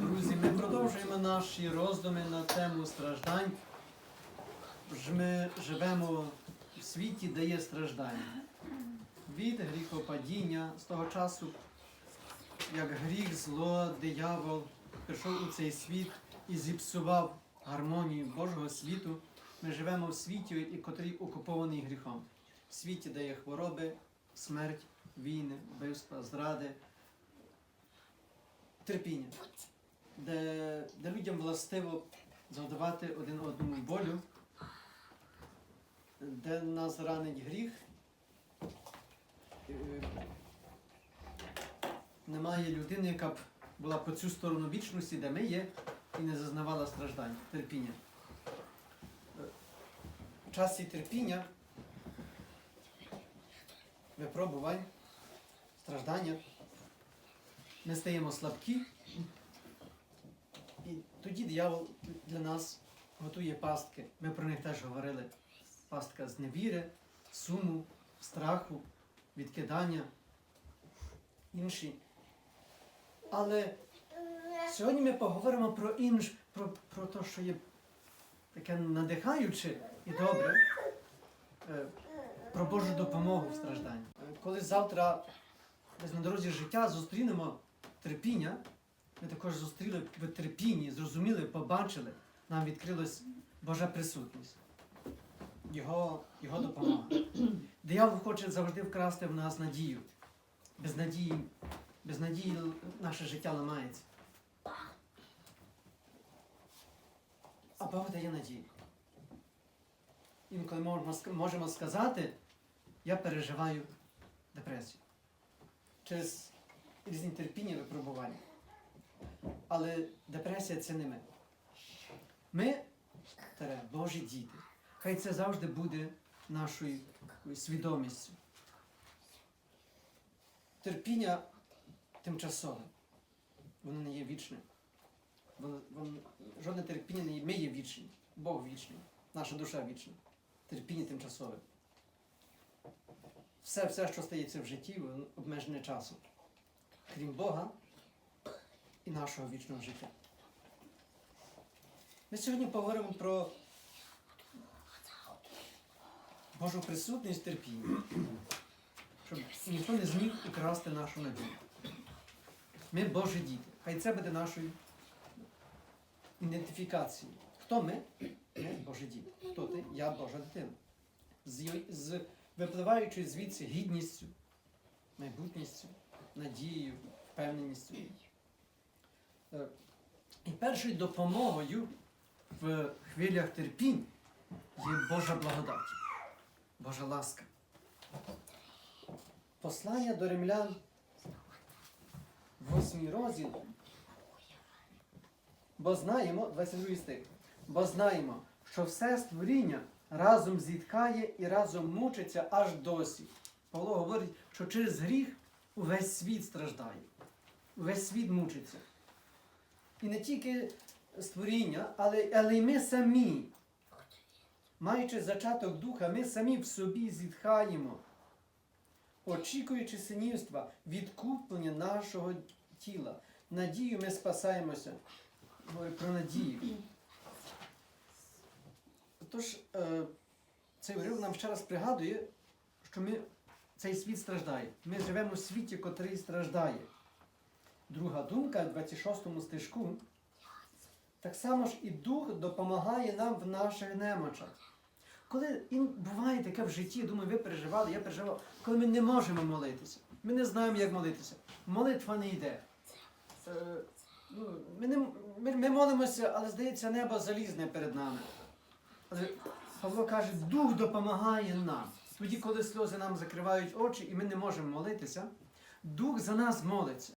Друзі, ми продовжуємо наші роздуми на тему страждань. Ми живемо в світі, де є страждання. Від гріхопадіння з того часу, як гріх, зло, диявол прийшов у цей світ і зіпсував гармонію Божого світу. Ми живемо в світі, котрий окупований гріхом. В світі, де є хвороби, смерть, війни, вбивства, зради, терпіння, де, де людям властиво завдавати один одному болю, де нас ранить гріх. Е, Немає людини, яка б була по цю сторону вічності, де ми є, і не зазнавала страждань, терпіння. Е, В часі терпіння, випробувань, страждання, ми стаємо слабкі, і тоді диявол для нас готує пастки. Ми про них теж говорили. Пастка з невіри, суму, страху, відкидання, інші. Але сьогодні ми поговоримо про інш, про, про те, що є таке надихаюче і добре, е, про Божу допомогу в стражданні. Е, Коли завтра десь на дорозі життя зустрінемо терпіння, ми також зустріли в терпінні, зрозуміли, побачили, нам відкрилась Божа присутність, Його, Його допомога. Диявол хоче завжди вкрасти в нас надію. Без надії, без надії наше життя ламається. А Бог дає надію. Інколи можемо, сказати, я переживаю депресію через різні терпіння випробування. Але депресія це не ми. Ми тере, Божі діти. Хай це завжди буде нашою свідомістю. Терпіння тимчасове. Воно не є вічне. Воно, воно, жодне терпіння не є. Ми є вічні. Бог вічний. Наша душа вічна. Терпіння тимчасове. Все, все, що стається в житті, воно обмежене часом. Крім Бога і нашого вічного життя. Ми сьогодні поговоримо про Божу присутність терпіння, щоб ніхто не зміг украсти нашу надію. Ми Божі діти. Хай це буде нашою ідентифікацією. Хто ми? Ми Божі діти. Хто ти? Я Божа дитина. З, з випливаючи звідси гідністю, майбутністю, надією, впевненістю. Е, І першою допомогою в хвилях терпінь є Божа благодать, Божа ласка. Послання до римлян, 8 розділ. Бо знаємо, 22 стих, бо знаємо, що все створіння разом зіткає і разом мучиться аж досі. Павло говорить, що через гріх увесь світ страждає, увесь світ мучиться. І не тільки створіння, але, але й ми самі, маючи зачаток духа, ми самі в собі зітхаємо, очікуючи синівства, відкуплення нашого тіла. Надію ми спасаємося. Про надію. Тож, е, цей уривок нам ще раз пригадує, що ми, цей світ страждає. Ми живемо в світі, котрий страждає. Друга думка, в 26 стежку. Так само ж і Дух допомагає нам в наших немочах. Коли буває таке в житті, думаю, ви переживали, я переживав, коли ми не можемо молитися. Ми не знаємо, як молитися. Молитва не йде. Ну, ми, не, ми, ми молимося, але здається, небо залізне перед нами. Але Павло каже, Дух допомагає нам. Тоді, коли сльози нам закривають очі і ми не можемо молитися, Дух за нас молиться,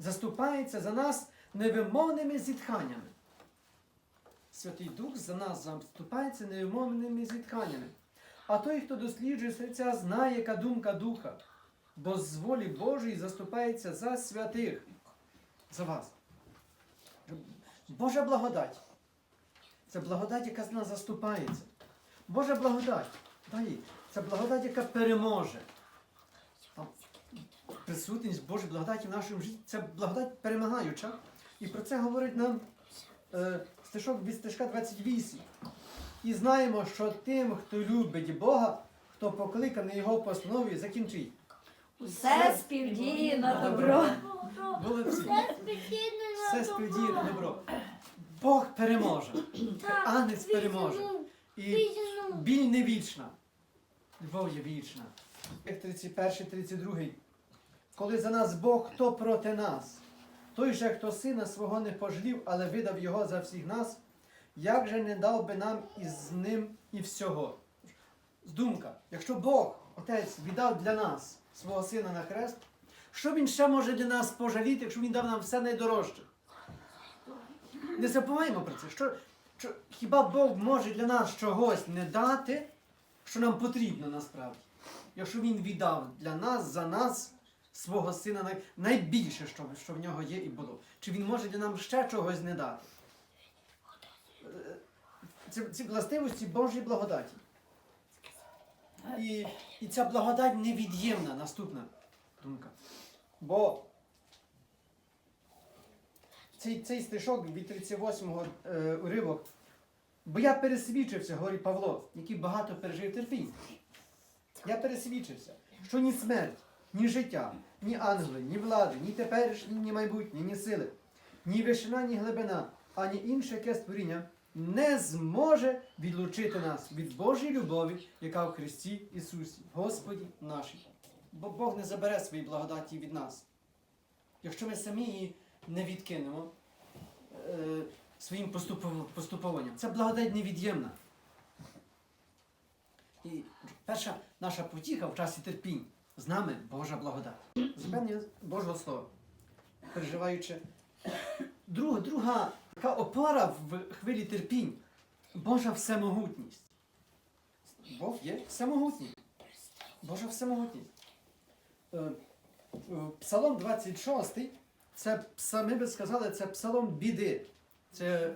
заступається за нас невимовними зітханнями. Святий Дух за нас заступається невимовними зітханнями. А той, хто досліджує серця, знає, яка думка Духа, бо з волі Божої заступається за святих, за вас. Божа благодать. Це благодать, яка з нас заступається. Божа благодать. Далі. Це благодать, яка переможе. Присутність Божої благодаті в нашому житті це благодать перемагаюча. І про це говорить нам е, стишок від стишка 28. І знаємо, що тим, хто любить Бога, хто покликаний його постанові, закінчить. Усе співдіє на добро. Молодці. Все співдіє на добро. Бог переможе. Агнець переможе. І біль не вічна. Любов є вічна. Як 31, 32. Коли за нас Бог, хто проти нас? Той же, хто сина свого не пожалів, але видав його за всіх нас, як же не дав би нам із ним і всього? Думка, якщо Бог, Отець, віддав для нас свого сина на хрест, що він ще може для нас пожаліти, якщо він дав нам все найдорожче? Не забуваємо про це. Що, що, хіба Бог може для нас чогось не дати, що нам потрібно насправді? Якщо Він віддав для нас, за нас, свого сина найбільше, що, що в нього є і було. Чи він може нам ще чогось не дати? Е, Це, ці властивості Божої благодаті. І, і ця благодать невід'ємна, наступна думка. Бо цей, цей стишок від 38-го е, уривок. Бо я пересвідчився, говорить Павло, який багато пережив терпінь. Я пересвідчився, що ні смерть, ні життя, ні ангели, ні влади, ні теперішні, ні майбутнє, ні сили, ні вишина, ні глибина, ані інше яке створіння не зможе відлучити нас від Божої любові, яка в Христі Ісусі, Господі нашій. Бо Бог не забере свої благодаті від нас. Якщо ми самі її не відкинемо е, своїм поступов- поступованням, це благодать невід'ємна. І перша наша потіха в часі терпінь з нами Божа благодать. Запевнення Божого Слова. Переживаючи. Друга, друга така опора в хвилі терпінь Божа всемогутність. Бог є всемогутній. Божа всемогутність. Е, е, Псалом 26, це ми би сказали, це псалом біди. Це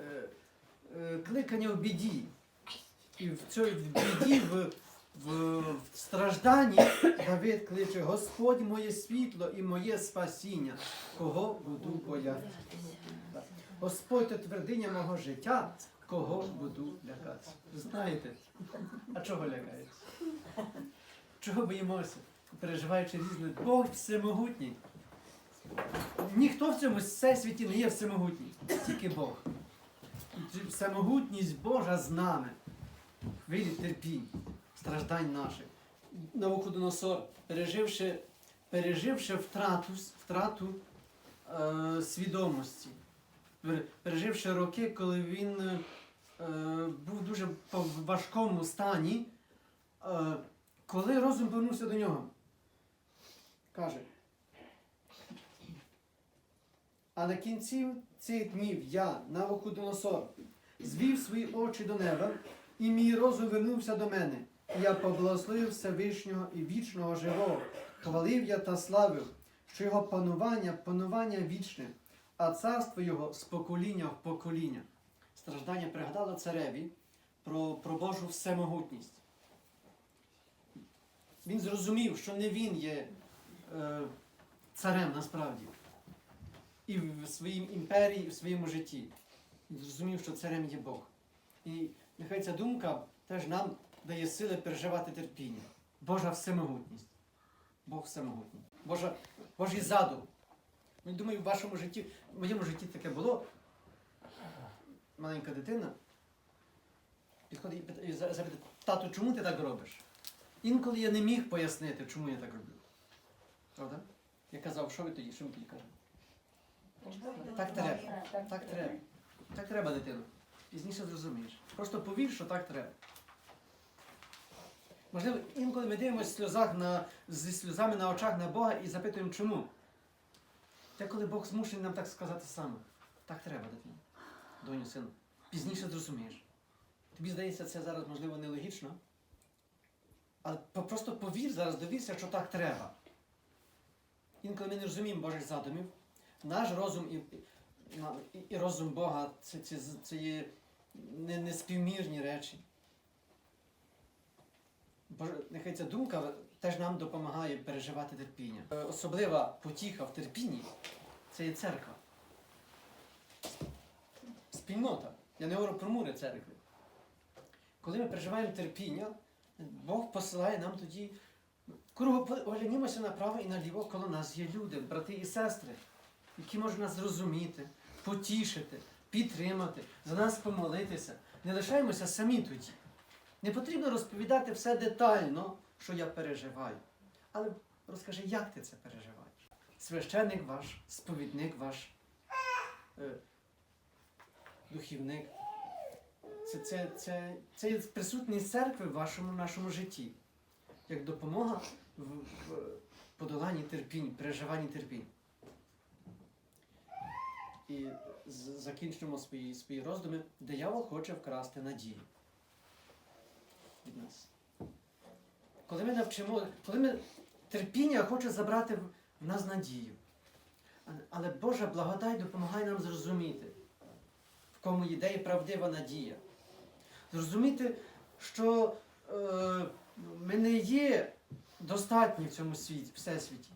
е, кликання в біді. І в цій біді, в, в, стражданні Давид кличе Господь моє світло і моє спасіння, кого буду боятися. Господь то твердиня мого життя, кого буду лякатися. Знаєте, а чого лякаєтесь? Чого боїмося, переживаючи різне? Бог всемогутній. Ніхто в цьому всесвіті не є всемогутній, тільки Бог. Всемогутність Божа з нами. В Хвилі терпінь, страждань наших. Навуходоносор, переживши, переживши втрату, втрату е, свідомості, переживши роки, коли він е, був дуже по важкому стані, е, коли розум повернувся до нього, каже, а на кінці цих днів я, Навуходоносор, звів свої очі до неба, і мій розум вернувся до мене. Я поблагословив Всевишнього і вічного живого, хвалив я та славив, що його панування, панування вічне, а царство його з покоління в покоління. Страждання пригадало цареві про, про Божу всемогутність. Він зрозумів, що не він є е, царем насправді. І в своїм імперії, і в своєму житті. Він зрозумів, що царем є Бог. І нехай ця думка теж нам дає сили переживати терпіння. Божа всемогутність. Бог всемогутній. Божа, Божий задум. Ну, думаю, в вашому житті, в моєму житті таке було. Маленька дитина підходить і питає- і тату, чому ти так робиш? Інколи я не міг пояснити, чому я так роблю. Правда? Я казав, що ви тоді, що ви тоді кажете? Так треба. Так треба. Так треба, дитино. Пізніше зрозумієш. Просто повір, що так треба. Можливо, інколи ми дивимося сльозах на, зі сльозами на очах на Бога і запитуємо, чому. Те, коли Бог змушений нам так сказати саме. Так треба, дитино. Доню, сину. Пізніше зрозумієш. Тобі здається, це зараз, можливо, нелогічно. Але просто повір зараз, довірся, що так треба. Інколи ми не розуміємо Божих задумів. Наш розум і, і- і розум Бога це, це, це є не, неспівмірні речі. Боже, нехай ця думка теж нам допомагає переживати терпіння. Е, Особлива потіха в терпінні це є церква. спільнота. Я не говорю про мури церкви. Коли ми переживаємо терпіння, Бог посилає нам тоді. Кругу оглянімося направо і наліво, коло нас є люди, брати і сестри, які можуть нас зрозуміти, потішити, підтримати, за нас помолитися. Не лишаємося самі тоді. Не потрібно розповідати все детально, що я переживаю. Але розкажи, як ти це переживаєш. Священник ваш, сповідник ваш, е, духівник. Це, це, це, це є присутність церкви в вашому нашому житті, як допомога в, в подоланні терпінь, переживанні терпінь. І закінчимо свої, свої роздуми. Диявол хоче вкрасти надію від нас. Коли ми навчимо, коли ми терпіння хоче забрати в нас надію. Але Божа благодать допомагає нам зрозуміти, в кому є де є правдива надія. Зрозуміти, що е, ми не є достатні в цьому світі, всесвіті.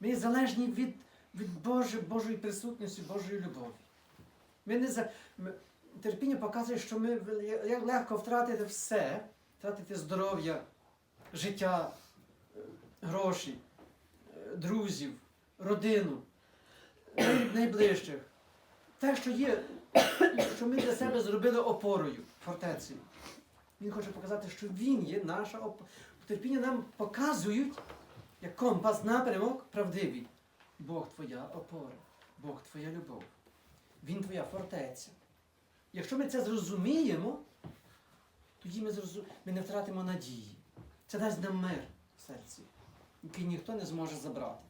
Ми залежні від, від Божої, Божої присутності, Божої любові. Ми не за... Терпіння показує, що ми як легко втратити все, втратити здоров'я, життя, е, гроші, е, друзів, родину, найближчих. Те, що є, що ми для себе зробили опорою, фортецею. Він хоче показати, що він є наша опора. Терпіння нам показують, як компас, напрямок правдивий. Бог твоя опора, Бог твоя любов. Він твоя фортеця. Якщо ми це зрозуміємо, тоді ми, зрозу... ми не втратимо надії. Це дасть нам мир в серці, який ніхто не зможе забрати.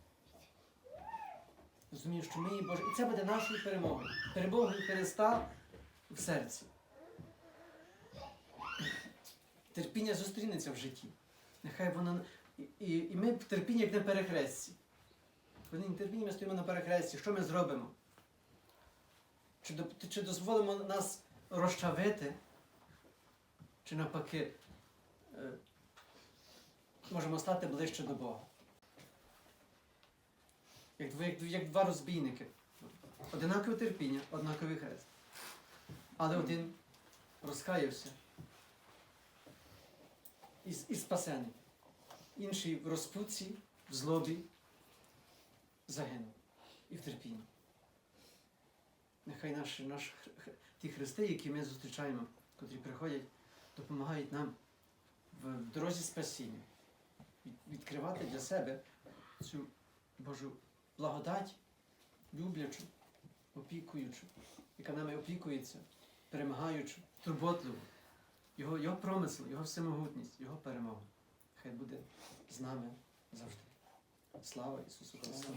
Розумію, що ми Боже. І це буде нашою перемогою. Перемогою Христа в серці. Терпіння зустрінеться в житті. Нехай воно. І, і, ми в терпінні як на перехресті. В одній ми стоїмо на перехресті. Що ми зробимо? Чи, чи дозволимо нас розчавити? Чи навпаки е, можемо стати ближче до Бога? Як, як, як два розбійники. Одинакове терпіння, однаковий хрест. Але один розкаявся і, і спасений. Інший в розпуці, в злобі загинув і в терпінні. Нехай наші, наш, хр- хр- ті хрести, які ми зустрічаємо, котрі приходять, допомагають нам в, дорозі спасіння від- відкривати для себе цю Божу благодать, люблячу, опікуючу, яка нами опікується, перемагаючу, турботливу. Його, його промисел, його всемогутність, його перемога. Хай буде з нами завжди. Слава Ісусу Христу!